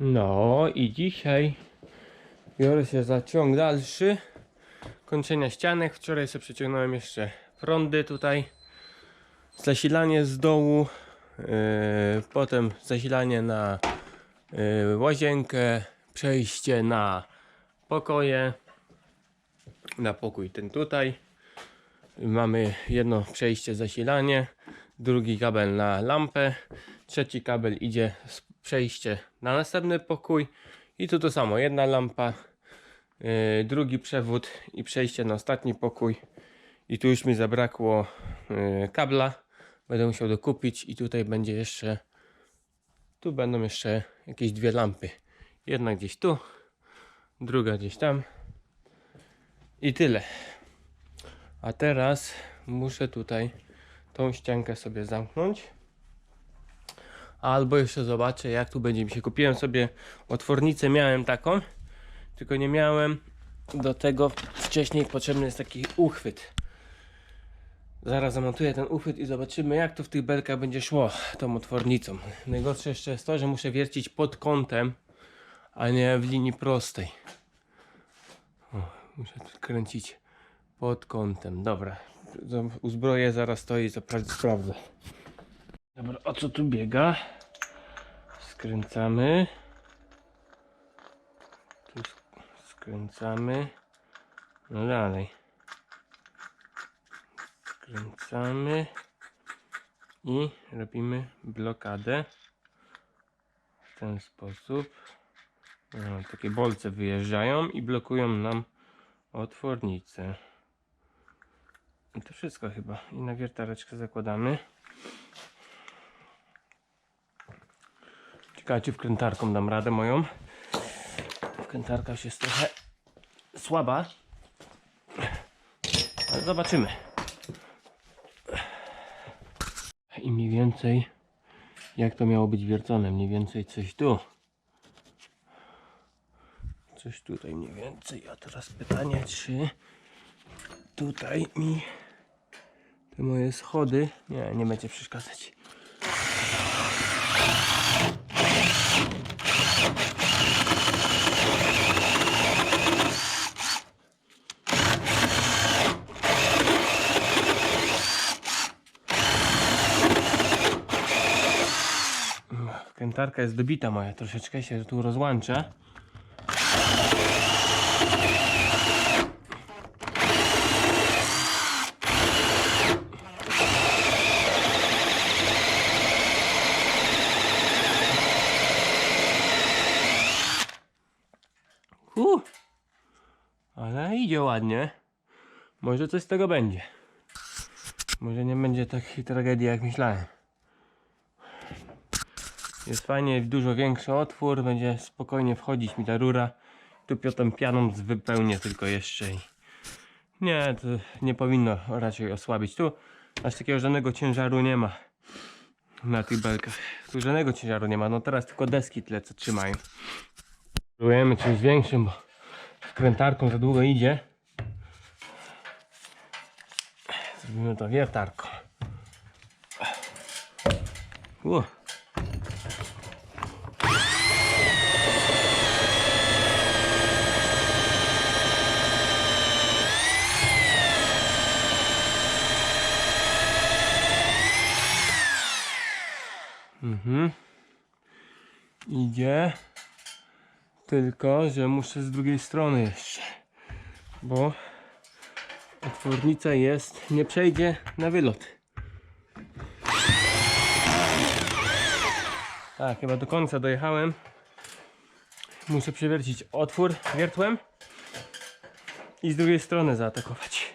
No i dzisiaj biorę się za ciąg dalszy kończenia ścianek. Wczoraj sobie przeciągnąłem jeszcze prądy tutaj. Zasilanie z dołu, yy, potem zasilanie na yy, łazienkę, przejście na pokoje, na pokój ten tutaj. Mamy jedno przejście zasilanie, drugi kabel na lampę, trzeci kabel idzie z przejście na następny pokój. I tu to samo, jedna lampa, yy, drugi przewód i przejście na ostatni pokój. I tu już mi zabrakło yy, kabla, będę musiał dokupić i tutaj będzie jeszcze, tu będą jeszcze jakieś dwie lampy, jedna gdzieś tu, druga gdzieś tam. I tyle. A teraz muszę tutaj tą ściankę sobie zamknąć. Albo jeszcze zobaczę jak tu będzie mi się. Kupiłem sobie otwornicę, miałem taką, tylko nie miałem do tego wcześniej potrzebny jest taki uchwyt. Zaraz zamontuję ten uchwyt i zobaczymy jak to w tych belkach będzie szło tą otwornicą. Najgorsze jeszcze jest to, że muszę wiercić pod kątem, a nie w linii prostej. O, muszę tu kręcić pod kątem. Dobra, uzbroję zaraz to i sprawdzę. Dobra, o co tu biega? Skręcamy. Tu sk- skręcamy. No dalej. Skręcamy. I robimy blokadę. W ten sposób. No, takie bolce wyjeżdżają i blokują nam otwornicę. I to wszystko chyba. I na wiertareczkę zakładamy. Ciekawe czy wkrętarką dam radę moją. Wkrętarka już jest trochę słaba. Ale zobaczymy. I mniej więcej jak to miało być wiercone. Mniej więcej coś tu. Coś tutaj mniej więcej. A teraz pytanie, czy tutaj mi te moje schody. Nie, nie będzie przeszkadzać. Kętarka jest dobita moja, troszeczkę się tu rozłącza. Uh, ale idzie ładnie. Może coś z tego będzie. Może nie będzie takiej tragedii jak myślałem. Jest fajnie, dużo większy otwór, będzie spokojnie wchodzić mi ta rura. Tu potem pianą wypełnię tylko jeszcze. i- Nie, to nie powinno raczej osłabić. Tu aż takiego żadnego ciężaru nie ma na tych belkach. Tu żadnego ciężaru nie ma. No teraz tylko deski tyle co trzymają. Próbujemy czymś większym, bo wkrętarką za długo idzie. Zrobimy to wiertarką. Uh. Mhm. Idzie. Tylko, że muszę z drugiej strony jeszcze. Bo otwornica jest, nie przejdzie na wylot. Tak, chyba do końca dojechałem. Muszę przewiercić otwór wiertłem i z drugiej strony zaatakować.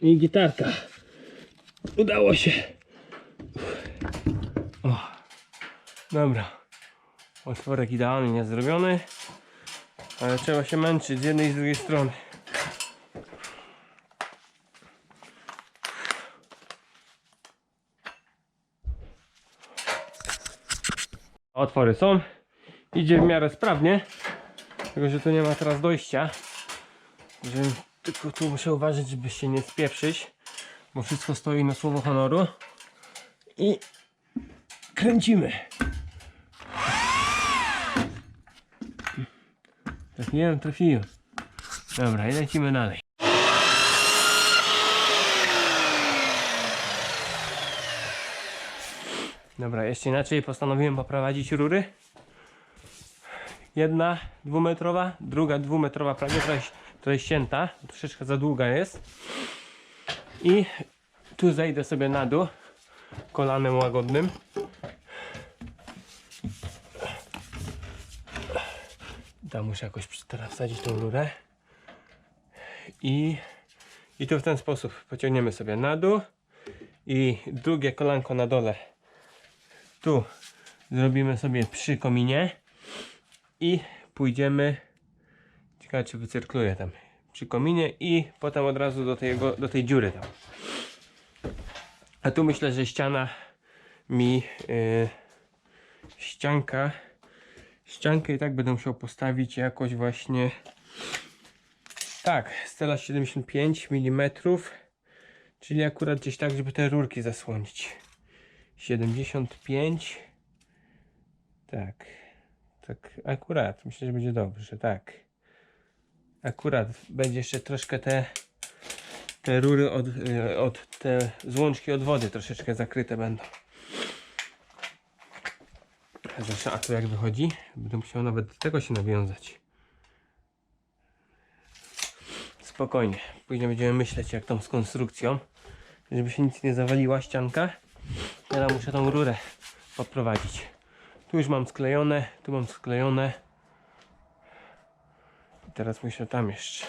I gitarka. Udało się. O, dobra. Otworek idealnie zrobiony. Ale trzeba się męczyć z jednej i z drugiej strony. Otwory są. Idzie w miarę sprawnie. Tylko, że tu nie ma teraz dojścia. Że tylko tu muszę uważać, żeby się nie spieprzyć. Bo wszystko stoi na słowo honoru. I kręcimy. Trafiłem, trafiłem. Dobra, i lecimy dalej. Dobra, jeszcze inaczej postanowiłem poprowadzić rury. Jedna dwumetrowa, druga dwumetrowa, prawie trochę, trochę ścięta, troszeczkę za długa jest. I tu zejdę sobie na dół kolanem łagodnym. Tam muszę jakoś teraz wsadzić tą rurę. I, I tu w ten sposób pociągniemy sobie na dół. I drugie kolanko na dole. Tu zrobimy sobie przy kominie. I pójdziemy. Ciekawe czy wycyrkluję tam. Przy kominie i potem od razu do, tego, do tej dziury tam. A tu myślę, że ściana mi yy, ścianka ściankę i tak będę musiał postawić jakoś właśnie tak, stela 75 mm czyli akurat gdzieś tak, żeby te rurki zasłonić. 75 tak tak akurat, myślę, że będzie dobrze, tak. Akurat będzie jeszcze troszkę te te rury od, y, od te złączki od wody troszeczkę zakryte będą Zresztą, a to jak wychodzi? Będę musiał nawet do tego się nawiązać. Spokojnie. Później będziemy myśleć jak tam z konstrukcją. Żeby się nic nie zawaliła ścianka. Teraz muszę tą rurę poprowadzić. Tu już mam sklejone, tu mam sklejone. I teraz muszę tam jeszcze.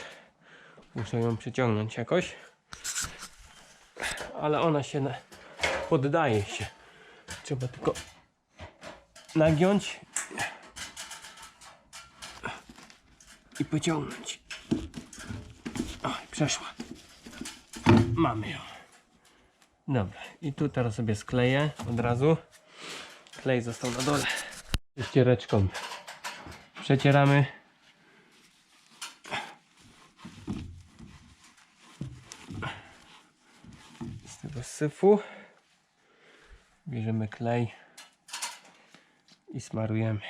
Muszę ją przeciągnąć jakoś. Ale ona się poddaje się. Trzeba tylko nagiąć i pociągnąć. O, przeszła. Mamy ją. Dobra, i tu teraz sobie skleję od razu. Klej został na dole. Ściereczką przecieramy. Z tego syfu bierzemy klej i smarujemy.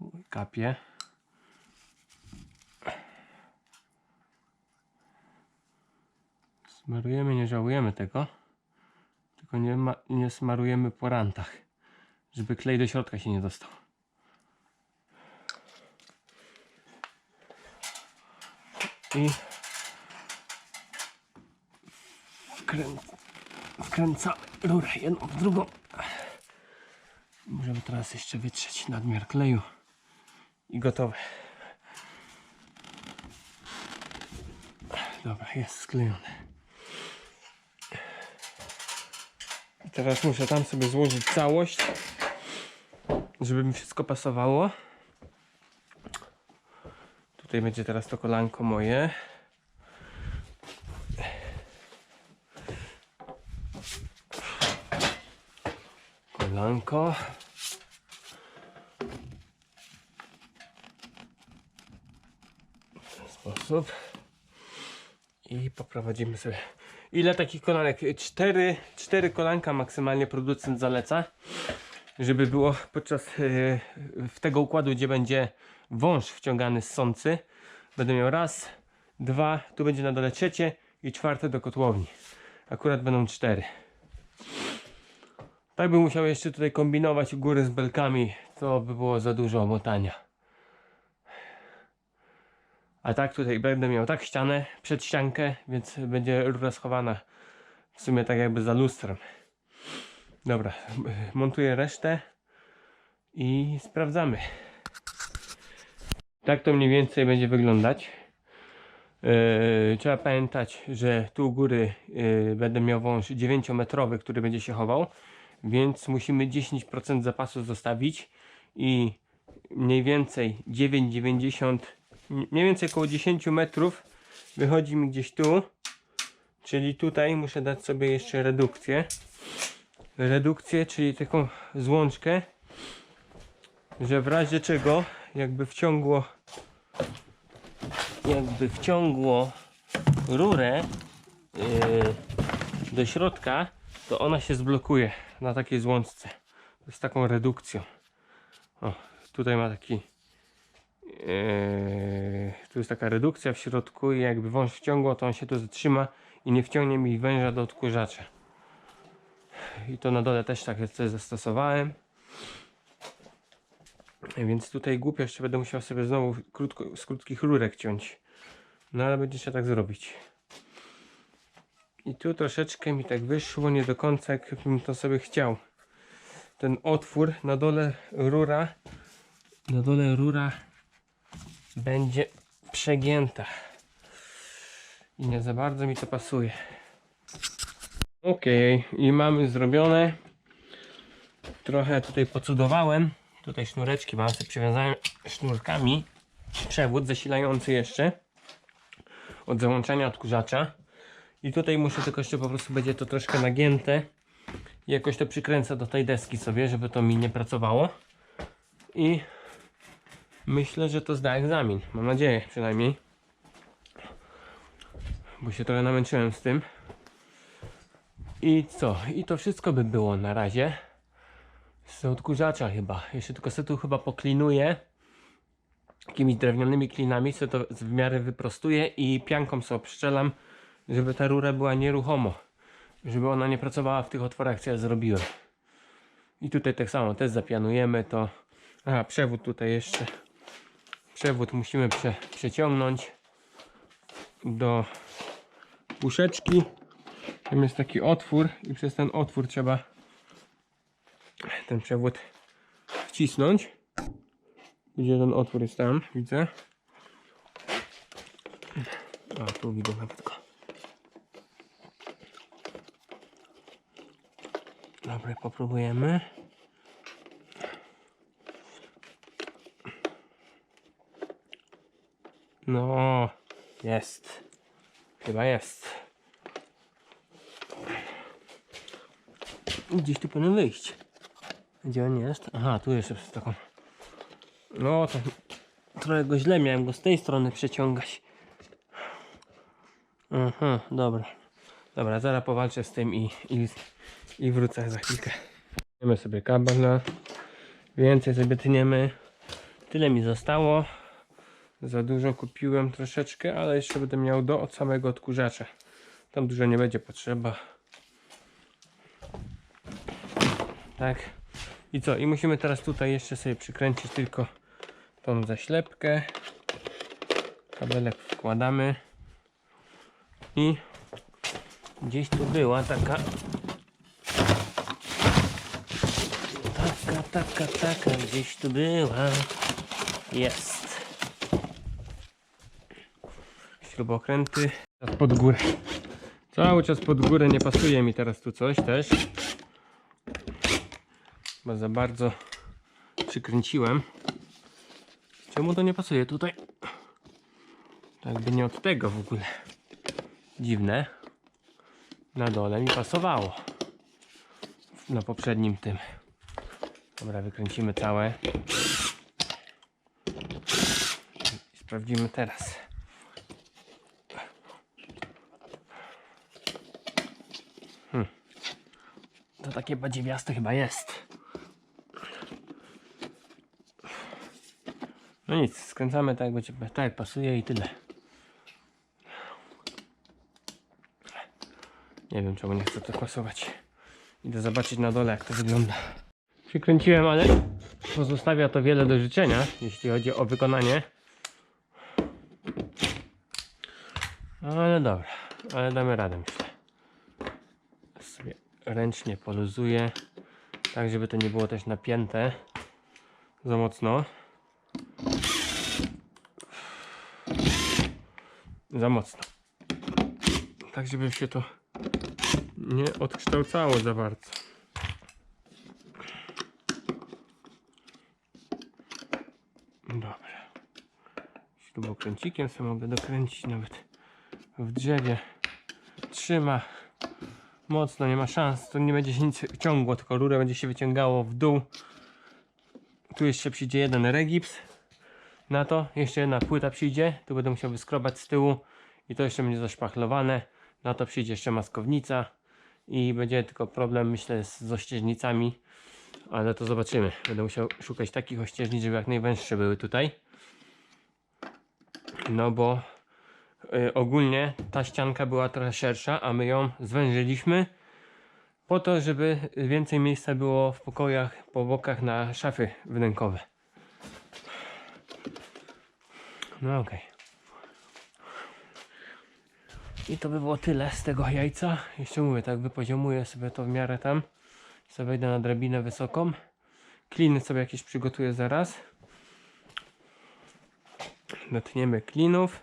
Uj, Kapie. Smarujemy, nie żałujemy tego. Tylko nie, ma, nie smarujemy po rantach, żeby klej do środka się nie dostał. I wkrę... wkręcamy rurę jedną w drugą. Możemy teraz jeszcze wytrzeć nadmiar kleju i gotowe. Dobra, jest sklejone. I teraz muszę tam sobie złożyć całość, żeby mi wszystko pasowało. Tutaj będzie teraz to kolanko moje. Kolanko. W ten sposób. I poprowadzimy sobie. Ile takich kolanek? Cztery, cztery kolanka maksymalnie producent zaleca. Żeby było podczas yy, w tego układu, gdzie będzie wąż wciągany z sący. Będę miał raz, dwa, tu będzie na dole trzecie i czwarte do kotłowni. Akurat będą cztery. Tak bym musiał jeszcze tutaj kombinować góry z belkami, to by było za dużo motania. A tak tutaj będę miał tak ścianę przed ściankę, więc będzie rura schowana w sumie tak jakby za lustrem. Dobra, montuję resztę i sprawdzamy. Tak to mniej więcej będzie wyglądać. Yy, trzeba pamiętać, że tu u góry yy, będę miał wąż 9-metrowy, który będzie się chował, więc musimy 10% zapasu zostawić i mniej więcej 9,90 mniej więcej około 10 metrów wychodzi mi gdzieś tu czyli tutaj muszę dać sobie jeszcze redukcję. Redukcję, czyli taką złączkę że w razie czego jakby wciągło jakby wciągło rurę yy, do środka to ona się zblokuje na takiej złączce z taką redukcją. O, tutaj ma taki. Eee, tu jest taka redukcja w środku i jakby wąż wciągło, to on się tu zatrzyma i nie wciągnie mi węża do odkurzacza. I to na dole też tak jest, coś zastosowałem. Więc tutaj głupio jeszcze będę musiał sobie znowu krótko, z krótkich rurek ciąć. No ale będzie trzeba tak zrobić. I tu troszeczkę mi tak wyszło, nie do końca jak bym to sobie chciał. Ten otwór na dole rura, na dole rura będzie przegięta. I nie za bardzo mi to pasuje. Ok, i mamy zrobione. Trochę tutaj pocudowałem. Tutaj sznureczki mam, sobie przywiązałem sznurkami. Przewód zasilający jeszcze od załączania odkurzacza. I tutaj muszę tylko jeszcze po prostu będzie to troszkę nagięte. I jakoś to przykręcę do tej deski sobie, żeby to mi nie pracowało. I myślę, że to zda egzamin. Mam nadzieję przynajmniej. Bo się trochę namęczyłem z tym. I co? I to wszystko by było na razie. Z odkurzacza chyba. Jeszcze tylko se tu chyba poklinuję. Takimi drewnianymi klinami sobie to w miarę wyprostuję i pianką sobie obszczelam, żeby ta rura była nieruchomo. Żeby ona nie pracowała w tych otworach, co ja zrobiłem. I tutaj tak samo też zapianujemy to. Aha, przewód tutaj jeszcze. Przewód musimy prze, przeciągnąć do puszeczki. Tam jest taki otwór i przez ten otwór trzeba ten przewód wcisnąć. Gdzie ten otwór jest tam, widzę. A tu widzę nawet go. Dobra, popróbujemy. No, jest. Chyba jest. Gdzieś tu powinien wyjść. Gdzie on jest? Aha, tu jeszcze przez taką. No, trochę go źle miałem go z tej strony przeciągać. Aha, dobra. Dobra, zaraz powalczę z tym i, i, i wrócę za chwilkę. Tniemy sobie kabel, więcej sobie tniemy. Tyle mi zostało. Za dużo kupiłem troszeczkę, ale jeszcze będę miał do od samego odkurzacza. Tam dużo nie będzie potrzeba. Tak. I co? I musimy teraz tutaj jeszcze sobie przykręcić tylko tą zaślepkę. Kabelek wkładamy. I gdzieś tu była taka taka, taka, taka, gdzieś tu była. Jest. Śrubokręty. Teraz pod górę. Cały czas pod górę nie pasuje mi teraz tu coś też. Bo za bardzo przykręciłem. Czemu to nie pasuje tutaj? Tak by nie od tego w ogóle. Dziwne. Na dole mi pasowało. Na poprzednim tym. Dobra, wykręcimy całe. Sprawdzimy teraz. Hmm. To takie badziewiaste chyba jest. No nic, skręcamy tak, będzie, tak pasuje i tyle. Nie wiem czemu nie chcę to kwasować. Idę zobaczyć na dole jak to wygląda. Przykręciłem, ale pozostawia to wiele do życzenia, jeśli chodzi o wykonanie. Ale dobra, ale damy radę myślę. Sobie ręcznie poluzuję, tak żeby to nie było też napięte za mocno. Za mocno. Tak żeby się to nie odkształcało za bardzo. Dobra. Śrubokręcikiem sobie mogę dokręcić nawet w drzewie. Trzyma mocno, nie ma szans. To nie będzie się nic ciągło, tylko rurę będzie się wyciągało w dół. Tu jeszcze przyjdzie jeden regips na to. Jeszcze jedna płyta przyjdzie. Tu będę musiał wyskrobać z tyłu i to jeszcze będzie zaszpachlowane. Na to przyjdzie jeszcze maskownica i będzie tylko problem myślę z ościeżnicami. Ale to zobaczymy. Będę musiał szukać takich ościeżnic, żeby jak najwęższe były tutaj. No bo y, ogólnie ta ścianka była trochę szersza, a my ją zwężyliśmy po to, żeby więcej miejsca było w pokojach po bokach na szafy wnękowe. No okej. I to by było tyle z tego jajca. Jeszcze mówię, tak wypoziomuję sobie to w miarę tam. Sobie wejdę na drabinę wysoką. Kliny sobie jakieś przygotuję zaraz. Dotniemy klinów.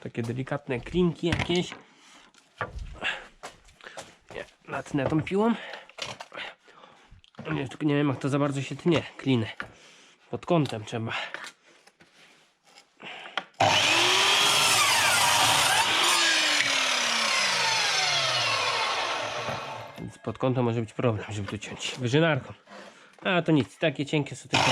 Takie delikatne klinki jakieś. Nie, natnę tą piłą. Nie, nie wiem jak to za bardzo się tnie, kliny. Pod kątem trzeba. Więc pod kątem może być problem, żeby tu ciąć wyżynarką. A to nic, takie cienkie są tylko.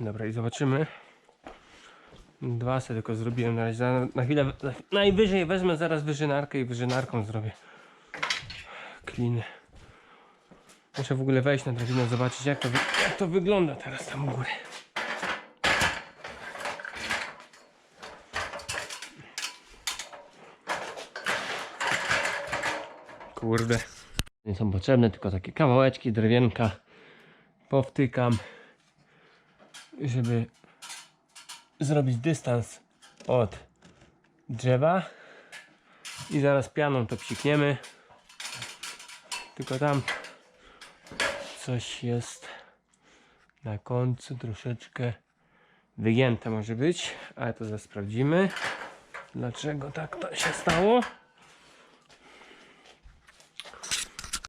Dobra i zobaczymy. Dwa sobie tylko zrobiłem na razie. Na, chwilę, na, najwyżej wezmę zaraz wyżynarkę i wyżynarką zrobię kliny. Muszę w ogóle wejść na drabinę, zobaczyć jak to, jak to wygląda teraz tam u góry. Kurde. Nie są potrzebne, tylko takie kawałeczki drewienka. Powtykam, żeby zrobić dystans od drzewa. I zaraz pianą to psikniemy. Tylko tam coś jest na końcu troszeczkę wygięte może być, ale to zaraz sprawdzimy. Dlaczego tak to się stało?